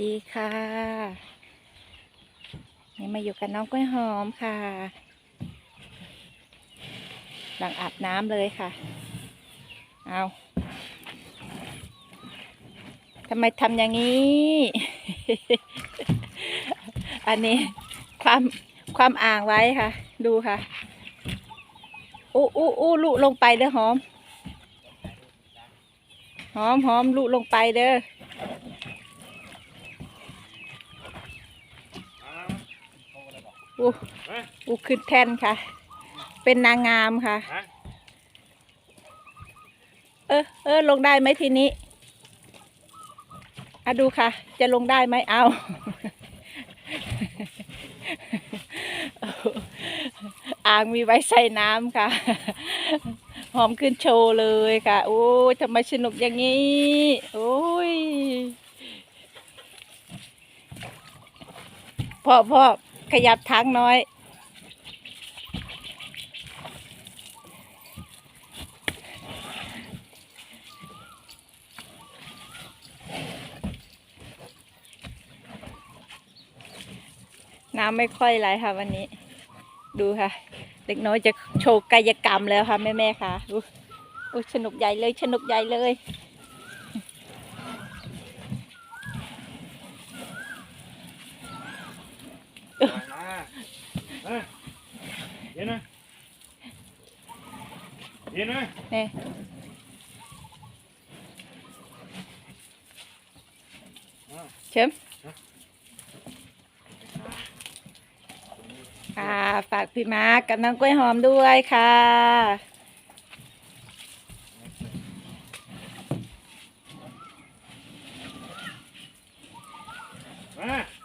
ดีค่ะ นี่มาอยู่กับน้องกล้วยหอมค่ะ หลังอาบน้ำเลยค่ะ เอาทำไมทำอย่างนี้ อันนี้ความความอ่างไว้ค่ะ ดูค่ะ อู้อู้อู้ลุลงไปเด้อหอม หอมหอมลุลงไปเด้อ อู้อู้ขึ้นแท่นค่ะ เป็นนางงามค่ะฮะเออเออลงได้ไหมทีนี้อะดูค่ะ จะลงได้ไหมเอา อ่างมีไว้ใส่น้ำค่ะ หอมขึ้นโชว์เลยค่ะ โอ้ยทำไมสนุกอย่างนี้ โอ้ยพ่อพ่อ ขยับทางน้อย น้ำไม่ค่อยไหลค่ะวันนี้ ดูค่ะ เด็กน้อยจะโชว์กายกรรมแล้วค่ะ แม่แม่ๆค่ะอู้อู้สนุกใหญ่เลยสนุกใหญ่เลย มามา เย็นนะเย็นนะนี่เชิมค่ะฝากพี่มาร์กกับน้องกล้วยหอมด้วยค่ะ มา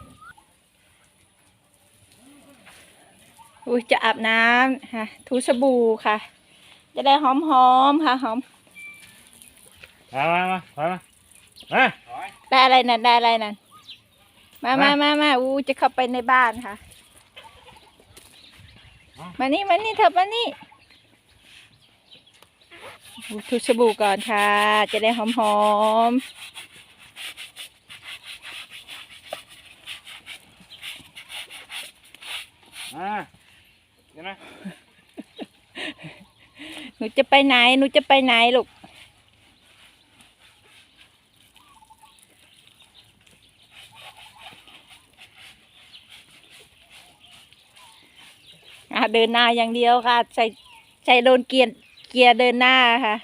อุ้ยจะอาบน้ำค่ะถูสบู่ค่ะ จะได้หอมๆค่ะหอมมามามามามามาได้อะไรนั่นได้อะไรนั่นมามามามาอู้จะเข้าไปในบ้านค่ะ มานี่มานี่เถอะมานี่อู้ถูสบู่ก่อนค่ะ จะได้หอมหอมมา เย็นะหนูจะไปไหน หนูจะไปไหนลูก อะเดินหน้าอย่างเดียวค่ะ ใส่ใส่โดนเกียร์เกียร์เดินหน้าค่ะ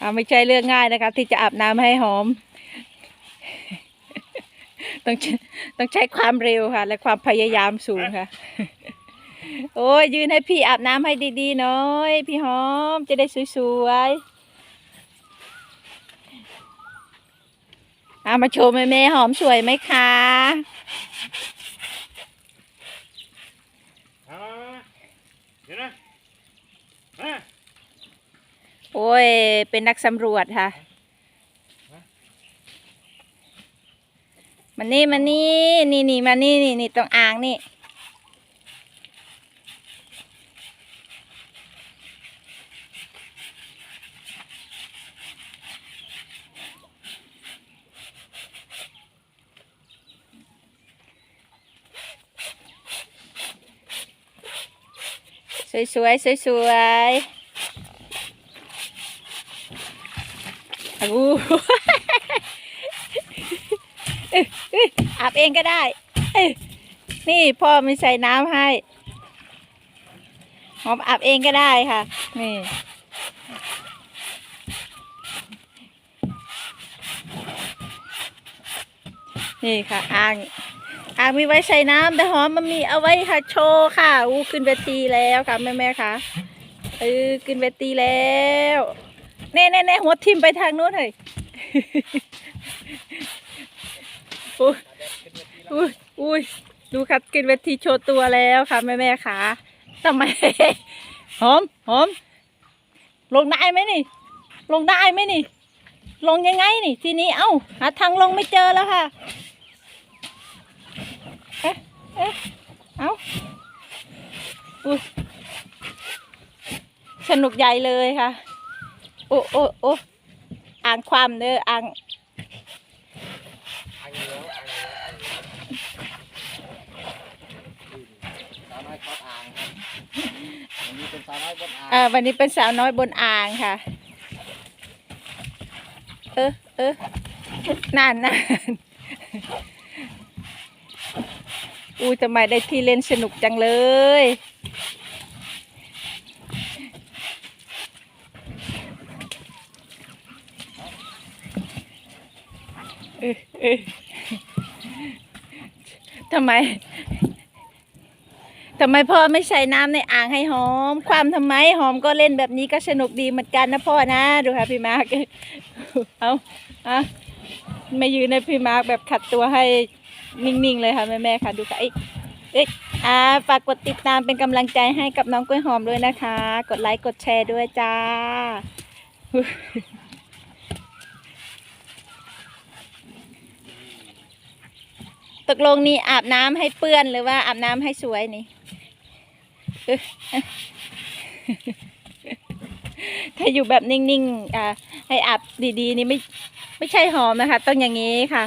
อ่าไม่ใช่เรื่องง่ายนะคะ ที่จะอาบน้ำให้หอม ต้องใช้ต้องใช้ความเร็วค่ะ และความพยายามสูงค่ะ โอ้ยยืนให้พี่อาบน้ำให้ดีๆหน่อย พี่หอมจะได้สวยๆเอามาโชว์แม่แม่ๆหอมสวยไหมคะมามามาเย็นนะมาโอ้ย เป็นนักสำรวจค่ะ มันนี่มันนี่นี่นี่มานี่นี่นี่ตรงอ่างนี่ สวยสวยสวยสวยๆอู้ยเอาบเองก็ได้ นี่พ่อไม่ใส่น้ำให้หอมอาบเองก็ได้ค่ะ นี่นี่ค่ะอ่างอ่างมีไว้ใส่น้ำแต่หอมมันมีเอาไว้ค่ะโชว์ค่ะอู้ขึ้นเวทีแล้วค่ะแม่แม่ค่ะเออขึ้นเวทีแล้วเน่เน่เน่หัวทิ่มไปทางนู้นเลย อุ้ยอุ้ยดูค่ะขึ้นเวทีโชว์ตัวแล้วค่ะแม่แม่ๆค่ะทำไมหอมหอม ลงได้ไหมนี่ ลงได้ไหมนี่ ลงยังไงนี่ ทีนี้เอ้า หาทางลงไม่เจอแล้วค่ะ เอ๊ะเอ๊ะเอ้าอุ้ยสนุกใหญ่เลยค่ะ โอ้โอ้โอ้อ่างความเด้ออ่าง อันเหนียวอันเหนียวอันเหนียวสา วัดอ่างครับอันนี้เป็นสาวน้อยบนอ่างอ่าวันนี้เป็นสาวน้อยบนอ่างค่ะ เออเออนั่นนั่นอู้ทำไมได้ที่เล่นสนุกจังเลยเออเออทำไม ทำไมพ่อไม่ใส่น้ำในอ่างให้หอม ความทำไมหอมก็เล่นแบบนี้ก็สนุกดีเหมือนกันนะพ่อนะ ดูค่ะพี่มาร์กเอาอะไม่ยืนในพี่มาร์กแบบขัดตัวให้นิ่งๆเลยค่ะแม่ๆค่ะดูค่ะเอ้ยเอ้ยอ่าฝากกดติดตามเป็นกำลังใจให้กับน้องกล้วยหอมด้วยนะคะ กดไลค์กดแชร์ด้วยจ้าตกลงนี่อาบน้ำให้เปื้อนหรือว่าอาบน้ำให้สวยนี่ ถ้าอยู่แบบนิ่งๆอ่าให้อาบดีๆ นี่ไม่ไม่ใช่หอมนะคะ ต้องอย่างนี้ค่ะ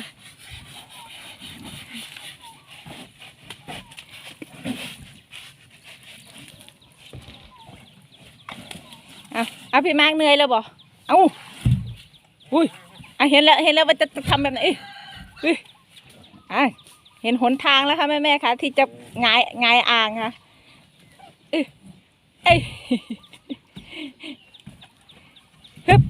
เอาเอาพี่มากเหนื่อยแล้วบ่เอาอุ้ยอะเห็นแล้วเห็นแล้วว่าจะทำแบบไหนอ้ยเอ้ยอะเห็นหนทางแล้วค่ะแม่ๆค่ะ ที่จะงายงายอ่างค่ะ เอ้ยฮึบ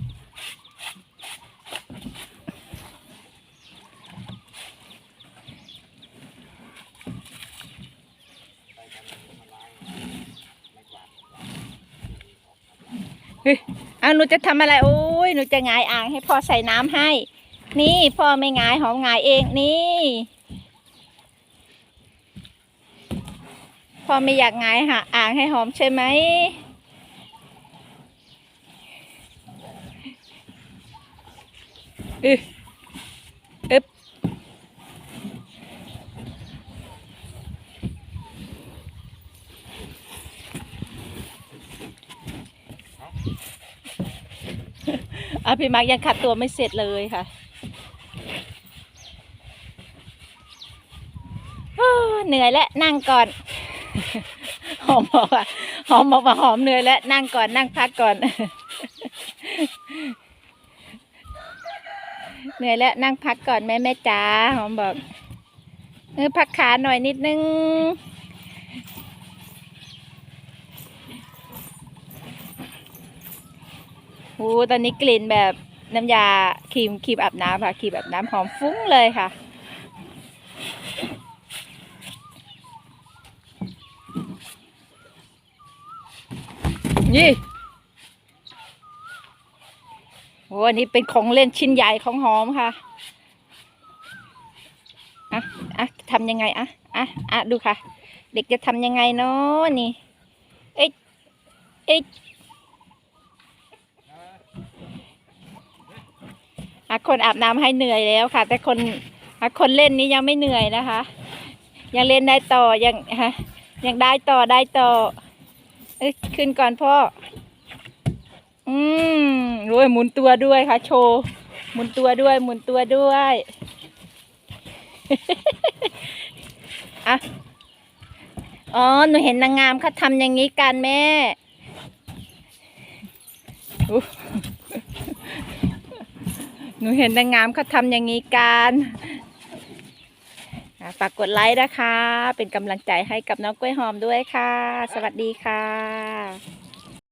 เฮ้ยเอาหนูจะทำอะไร โอ้ย หนูจะงายอ่างให้พ่อใส่น้ำให้ นี่ พ่อไม่งายหอมงายเองนี่ พ่อไม่อยากงายหาอ่างให้หอมใช่ไหม อึอึบอะพี่มาร์กยังขัดตัวไม่เสร็จเลยค่ะเหนื่อยแล้วนั่งก่อน หอมบอกว่าหอมบอกว่าหอมเหนื่อยแล้วนั่งก่อนนั่งพักก่อน เหนื่อยแล้วนั่งพักก่อนแม่แม่จ๋าหอมบอกเออพักขาหน่อยนิดนึงโอ้ตอนนี้กลิ่นแบบน้ำยาครีมครีมอาบน้ำค่ะครีมอาบน้ำหอมฟุ้งเลยค่ะ นี่โอ้อันนี้เป็นของเล่นชิ้นใหญ่ของหอมค่ะอะอะทำยังไงอะอะอะดูค่ะ เด็กจะทำยังไงเนาะนี่ เอ๊ะเอ๊ะอะคนอาบน้ำให้เหนื่อยแล้วค่ะ แต่คนอะคนเล่นนี้ยังไม่เหนื่อยนะคะ ยังเล่นได้ต่อยังฮะยังได้ต่อได้ต่อ เอ้ยขึ้นก่อนพ่อ อืมโอ้ยหมุนตัวด้วยค่ะ โชว์ หมุนตัวด้วย หมุนตัวด้วยอะอ๋อ หนูเห็นนางงามเขาทำอย่างนี้กันแม่หนูเห็นนางงามเขาทำอย่างนี้กัน ฝากกดไลค์นะคะ เป็นกำลังใจให้กับน้องกล้วยหอมด้วยค่ะ สวัสดีค่ะ